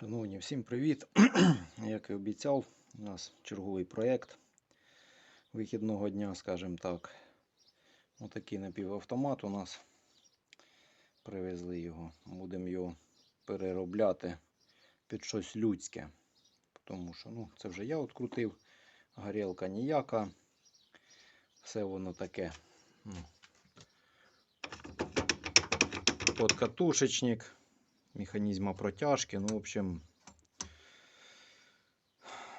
Шановні, всім привіт! Як і обіцяв, у нас черговий проєкт вихідного дня, скажімо так. Отакий напівавтомат у нас. Привезли його. Будемо його переробляти під щось людське. Тому що ну, це вже я открутив. Горілка ніяка. Все воно таке. ну, Подкатушечник механізма протяжки. Ну, в общем,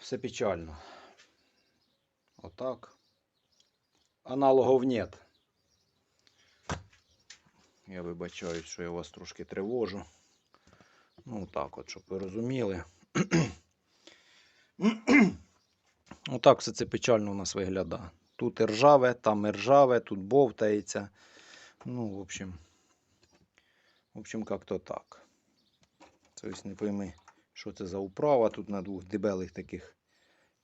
все печально. Отак. Аналогов нет. Я вибачаю, що я вас трошки тривожу. Ну, так от, щоб ви розуміли. Отак все це печально у нас виглядає. Тут і ржаве, там і ржаве, тут бовтається. Ну, в общем, в общем, как-то так. Тобто не пойми, що це за управа тут на двох дебелих таких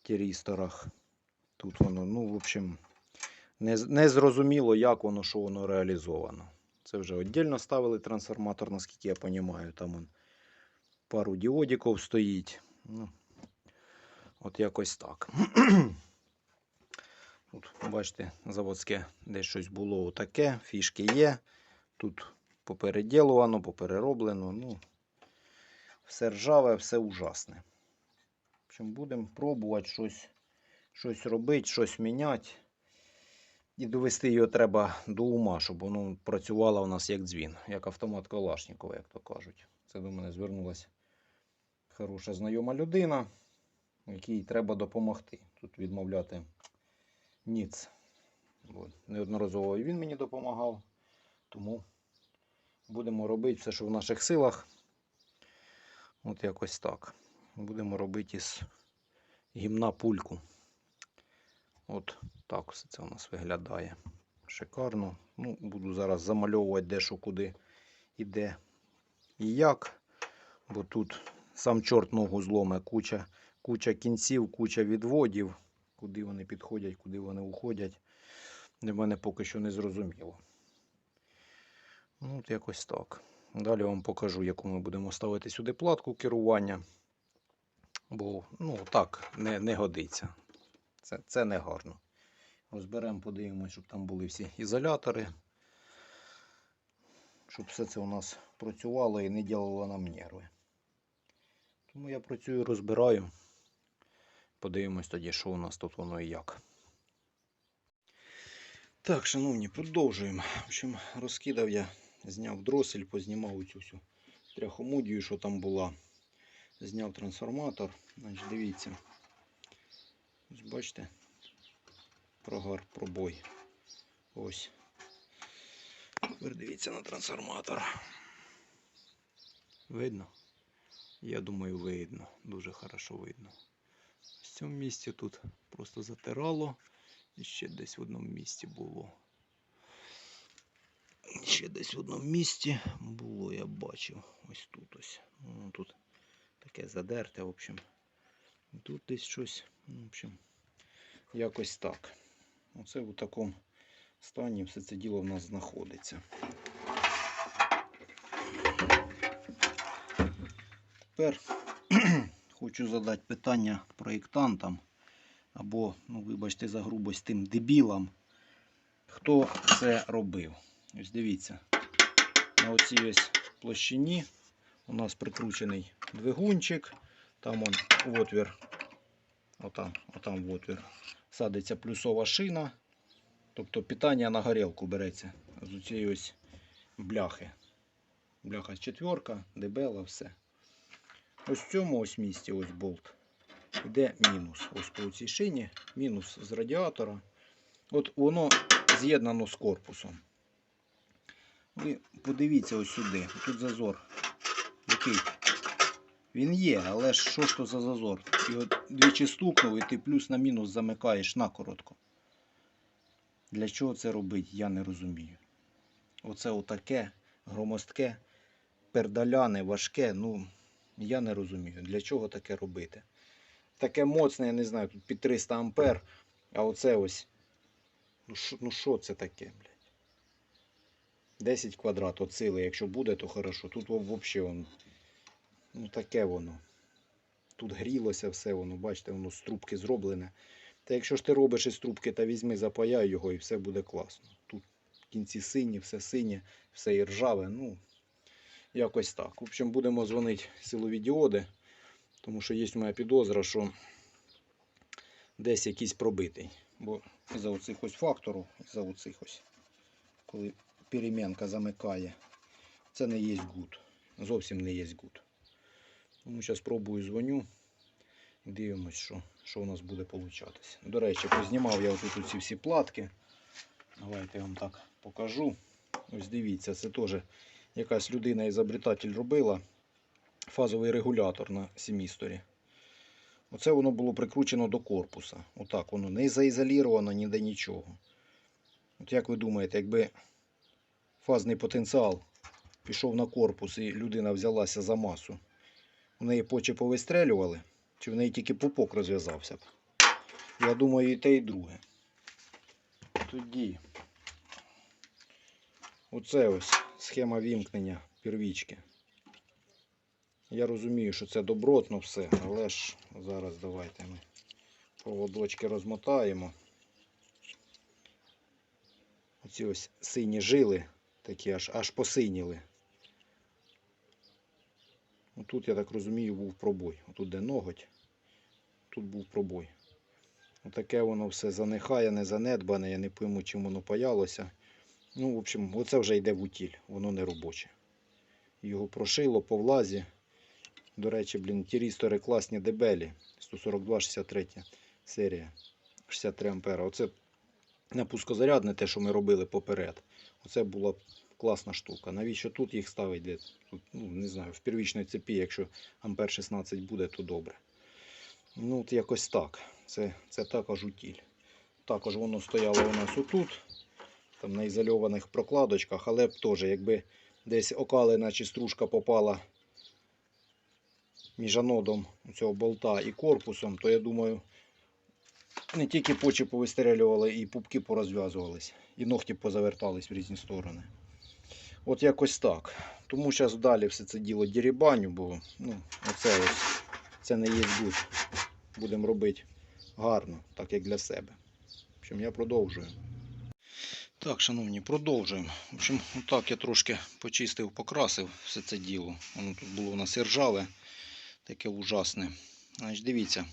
тірісторах. Тут воно, ну, в общем, не, не зрозуміло, як воно, що воно реалізовано. Це вже віддільно ставили трансформатор, наскільки я розумію. Там он пару діодиків стоїть. Ну, от якось так. Тут, бачите, заводське десь щось було отаке, фішки є. Тут попереділувано, поперероблено. Ну, все ржаве, все ужасне. В будемо пробувати щось, щось робити, щось міняти. І довести його треба до ума, щоб воно працювало у нас як дзвін, як автомат Калашникова, як то кажуть. Це до мене звернулася хороша знайома людина, якій треба допомогти. Тут відмовляти ніц. От. Неодноразово він мені допомагав. Тому будемо робити все, що в наших силах. От якось так. Будемо робити із гімна пульку. От так все це у нас виглядає. Шикарно. Ну, буду зараз замальовувати де куди іде і як. Бо тут сам чорт ногу зломе, куча, куча кінців, куча відводів. Куди вони підходять, куди вони уходять. Для мене поки що не зрозуміло. Ну, от якось так. Далі вам покажу, яку ми будемо ставити сюди платку керування. Бо, ну, так, не, не годиться. Це, це не гарно. Розберемо, подивимось, щоб там були всі ізолятори. Щоб все це у нас працювало і не ділило нам нерви. Тому я працюю, розбираю. Подивимось тоді, що у нас тут воно і як. Так, шановні, продовжуємо. В общем, розкидав я, зняв дросель, познімав цю всю тряхомудію, що там була. Зняв трансформатор. Значить, дивіться. Ось бачите, прогар, пробой. Ось. Тепер дивіться на трансформатор. Видно? Я думаю, видно. Дуже хорошо видно. В цьому місці тут просто затирало. І ще десь в одному місці було. Ще десь в одному місці було, я бачив. Ось тут ось. Ну, тут таке задерте, в общем. Тут десь щось. ну, В общем, якось так. Оце в такому стані все це діло в нас знаходиться. Тепер хочу задати питання проєктантам або, ну, вибачте за грубость, тим дебілам, хто це робив. Ось дивіться, на оцій ось площині у нас прикручений двигунчик, там он отвір, отам, отам отвір, садиться плюсова шина, тобто питання на горілку береться з цієї ось бляхи. Бляха четверка, дебела, все. Ось в цьому ось місці ось болт. Іде мінус. Ось по цій шині, мінус з радіатора. От воно з'єднано з корпусом. Ви подивіться ось сюди. Тут зазор. Який? Він є, але ж що ж то за зазор? І от двічі стукнув, і ти плюс на мінус замикаєш на коротко. Для чого це робить, я не розумію. Оце отаке громоздке, пердаляне, важке, ну, я не розумію, для чого таке робити. Таке моцне, я не знаю, тут під 300 ампер, а оце ось. Ну що ну, це таке, блядь? 10 квадрат от якщо буде, то хорошо. Тут взагалі он Ну таке воно. Тут грілося все воно, бачите, воно з трубки зроблене. Та якщо ж ти робиш із трубки, та візьми, запаяй його і все буде класно. Тут в кінці сині, все синє, все і ржаве. Ну, якось так. В общем, будемо дзвонити силові діоди, тому що є мене підозра, що десь якийсь пробитий. Бо за оцих ось фактору, за оцих ось, коли перемінка замикає, це не є гуд. Зовсім не є гуд. Тому зараз спробую дзвоню. Дивимось, що, що у нас буде получатися. До речі, познімав я тут ці всі платки. Давайте я вам так покажу. Ось дивіться, це теж якась людина ізобретатель робила. Фазовий регулятор на семісторі. Оце воно було прикручено до корпуса. Отак воно не заізоліровано ніде нічого. От як ви думаєте, якби фазний потенціал пішов на корпус і людина взялася за масу, у неї почі повистрелювали, чи в неї тільки пупок розв'язався б? Я думаю, і те, і друге. Тоді оце ось схема вімкнення первічки. Я розумію, що це добротно все, але ж зараз давайте ми проводочки розмотаємо. Оці ось сині жили, такі аж, аж посиніли. Тут, я так розумію, був пробой. Тут де ноготь, тут був пробой. Отаке воно все занехає, не занедбане, я не пойму, чим воно паялося. Ну, в общем, оце вже йде в утіль, воно не робоче. Його прошило по влазі. До речі, блін, ті рістори класні дебелі. 142-63 серія. 63 ампера. Оце на пускозарядне те, що ми робили поперед. Оце була класна штука. Навіщо тут їх ставить? Де? Тут, ну, не знаю, в первічній цепі, якщо ампер 16 буде, то добре. Ну, от якось так. Це, це також утіль. Також воно стояло у нас отут, там на ізольованих прокладочках, але б теж, якби десь окалина чи стружка попала між анодом цього болта і корпусом, то я думаю, не тільки почі повистрелювали, і пупки порозв'язувались, і ногті позавертались в різні сторони. От якось так. Тому зараз далі все це діло дірібаню, бо ну, оце ось, це не є гуд. Будемо робити гарно, так як для себе. В общем, я продовжую. Так, шановні, продовжуємо. В общем, отак я трошки почистив, покрасив все це діло. Воно тут було у нас і таке ужасне. Значить, дивіться,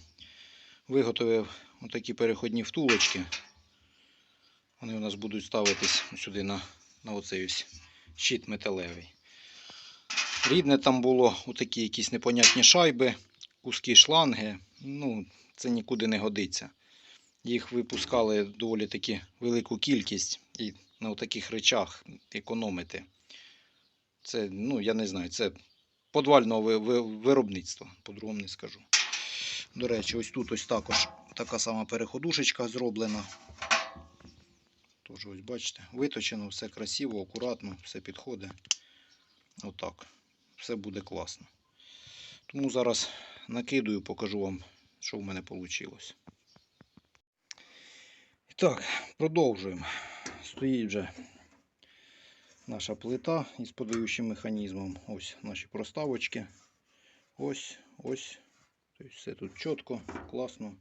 виготовив отакі переходні втулочки. Вони у нас будуть ставитись сюди на, на оцей ось щит металевий. Рідне там було отакі якісь непонятні шайби, куски шланги. Ну, це нікуди не годиться. Їх випускали доволі таки велику кількість і на таких речах економити. Це, ну, я не знаю, це подвального ви- ви- виробництва, по-другому не скажу. До речі, ось тут ось також така сама переходушечка зроблена. Тож, ось бачите, виточено, все красиво, акуратно, все підходить. Отак. Все буде класно. Тому зараз накидую, покажу вам, що в мене вийшло. І так, продовжуємо. Стоїть вже наша плита із подаючим механізмом. Ось наші проставочки. Ось, ось. Тобто все тут чітко, класно,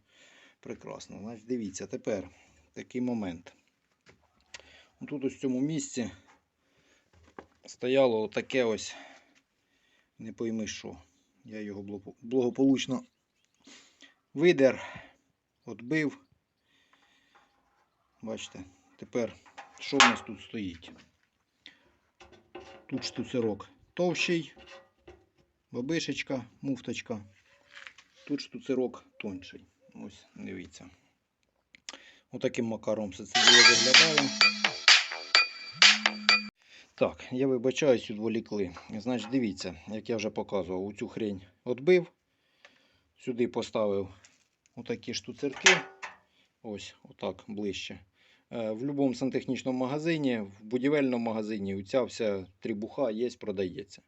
прекрасно. Значить, дивіться, тепер такий момент. Тут ось в цьому місці стояло таке ось, не пойми що. Я його благополучно видер, отбив. Бачите, тепер що в нас тут стоїть? Тут штуцерок товщий, бабишечка, муфточка. Тут штуцерок тонший. Ось, дивіться. Отаким макаром все це діло виглядає. Так, я вибачаюсь, відволікли. Значить, дивіться, як я вже показував, оцю хрень отбив. Сюди поставив отакі штуцерки. Ось, отак ближче. Е, В будь-якому сантехнічному магазині, в будівельному магазині ця вся трібуха є, продається.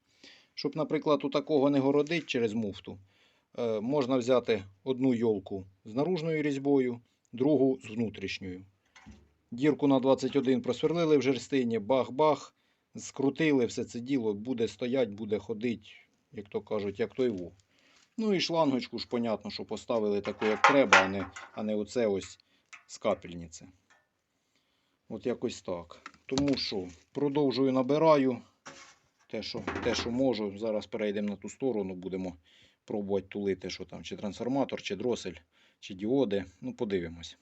Щоб, наприклад, у такого не городить через муфту, можна взяти одну йолку з наружною різьбою, другу з внутрішньою. Дірку на 21 просверлили в жерстині, бах-бах, скрутили все це діло, буде стоять, буде ходити. як то кажуть, як той ву. Ну і шлангочку ж, понятно, що поставили таку, як треба, а не, а не оце ось з капельниці. От якось так. Тому що продовжую набираю те, що, те, що можу. Зараз перейдемо на ту сторону, будемо пробувати тулити, що там, чи трансформатор, чи дросель, чи діоди. Ну, подивимось.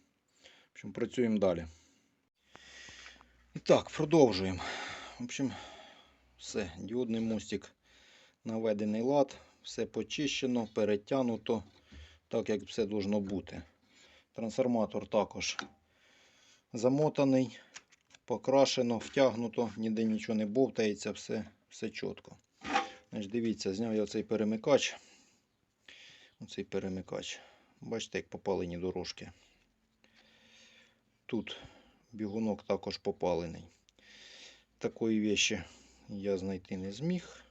Працюємо далі. І так, продовжуємо. В общем, все, діодний мостик наведений лад, все почищено, перетягнуто, так як все должно бути. Трансформатор також замотаний, покрашено, втягнуто, ніде нічого не бовтається, все, все чітко. Значить, дивіться, зняв я цей перемикач. Оцей перемикач. Бачите, як попалені дорожки. Тут бігунок також попалений. Такої вещі я знайти не зміг.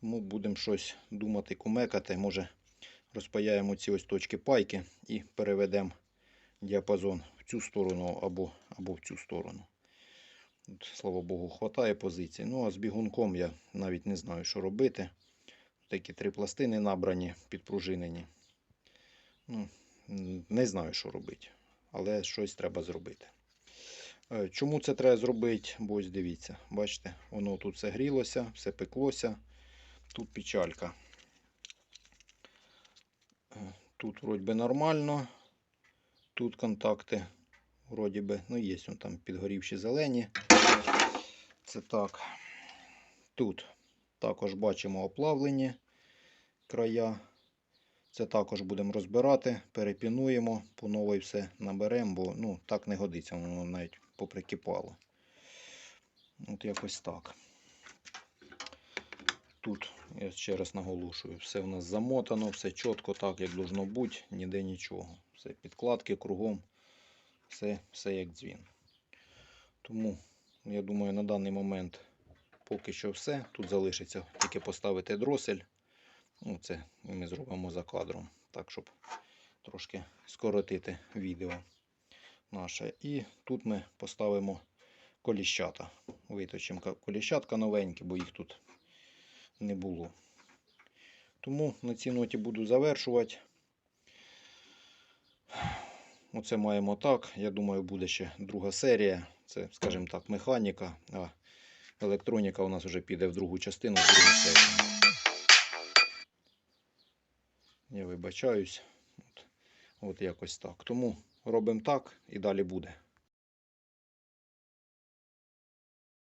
Тому будемо щось думати, кумекати. Може розпаяємо ці ось точки пайки і переведемо діапазон в цю сторону або, або в цю сторону. От, слава Богу, хватає позицій. Ну а з бігунком я навіть не знаю, що робити. Такі три пластини набрані, підпружинені. Ну, не знаю, що робити. Але щось треба зробити. Е, Чому це треба зробити? Бо ось дивіться, бачите, воно тут все грілося, все пеклося. Тут печалька. Е, Тут вроді би нормально. Тут контакти вроді би, ну є там підгорівші зелені. Це так. Тут також бачимо оплавлені края. Це також будемо розбирати, перепінуємо, по новій все наберемо, бо ну, так не годиться, воно навіть поприкипало. От якось так. Тут, я ще раз наголошую, все в нас замотано, все чітко так, як должно бути, ніде нічого. Все підкладки кругом, все, все як дзвін. Тому, я думаю, на даний момент поки що все. Тут залишиться тільки поставити дросель. Ну, це ми зробимо за кадром, так, щоб трошки скоротити відео наше. І тут ми поставимо коліщата. Виточимо ка- коліщатка новенькі, бо їх тут не було. Тому на цій ноті буду завершувати. Оце маємо так. Я думаю, буде ще друга серія. Це, скажімо так, механіка, а електроніка у нас вже піде в другу частину, в другу серію. Я вибачаюсь. От, от якось так. Тому робимо так і далі буде.